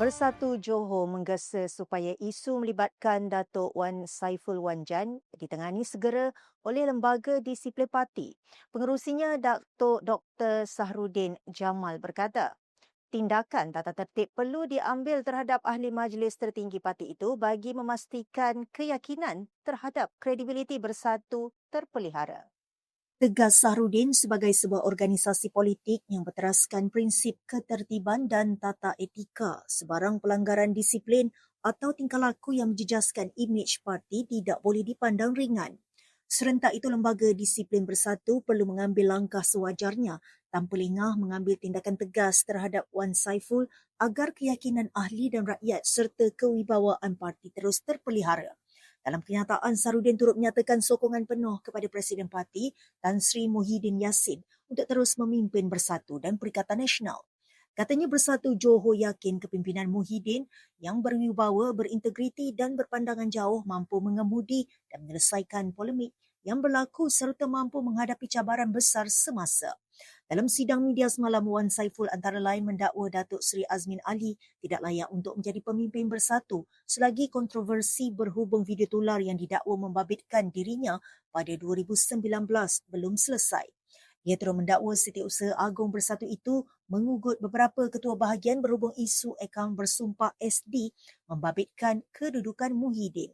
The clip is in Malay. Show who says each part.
Speaker 1: Bersatu Johor menggesa supaya isu melibatkan Datuk Wan Saiful Wan Jan ditangani segera oleh Lembaga Disiplin Parti. Pengerusinya Datuk Dr. Sahrudin Jamal berkata, tindakan tata tertib perlu diambil terhadap ahli majlis tertinggi parti itu bagi memastikan keyakinan terhadap kredibiliti bersatu terpelihara. Tegas Sahrudin sebagai sebuah organisasi politik yang berteraskan prinsip ketertiban dan tata etika, sebarang pelanggaran disiplin atau tingkah laku yang menjejaskan imej parti tidak boleh dipandang ringan. Serentak itu, Lembaga Disiplin Bersatu perlu mengambil langkah sewajarnya tanpa lengah mengambil tindakan tegas terhadap Wan Saiful agar keyakinan ahli dan rakyat serta kewibawaan parti terus terpelihara. Dalam kenyataan, Sarudin turut menyatakan sokongan penuh kepada Presiden Parti Tan Sri Muhyiddin Yassin untuk terus memimpin Bersatu dan Perikatan Nasional. Katanya Bersatu Johor yakin kepimpinan Muhyiddin yang berwibawa, berintegriti dan berpandangan jauh mampu mengemudi dan menyelesaikan polemik yang berlaku serta mampu menghadapi cabaran besar semasa. Dalam sidang media semalam, Wan Saiful antara lain mendakwa Datuk Seri Azmin Ali tidak layak untuk menjadi pemimpin bersatu selagi kontroversi berhubung video tular yang didakwa membabitkan dirinya pada 2019 belum selesai. Ia terus mendakwa Setiausaha Agung Bersatu itu mengugut beberapa ketua bahagian berhubung isu akaun bersumpah SD membabitkan kedudukan Muhyiddin.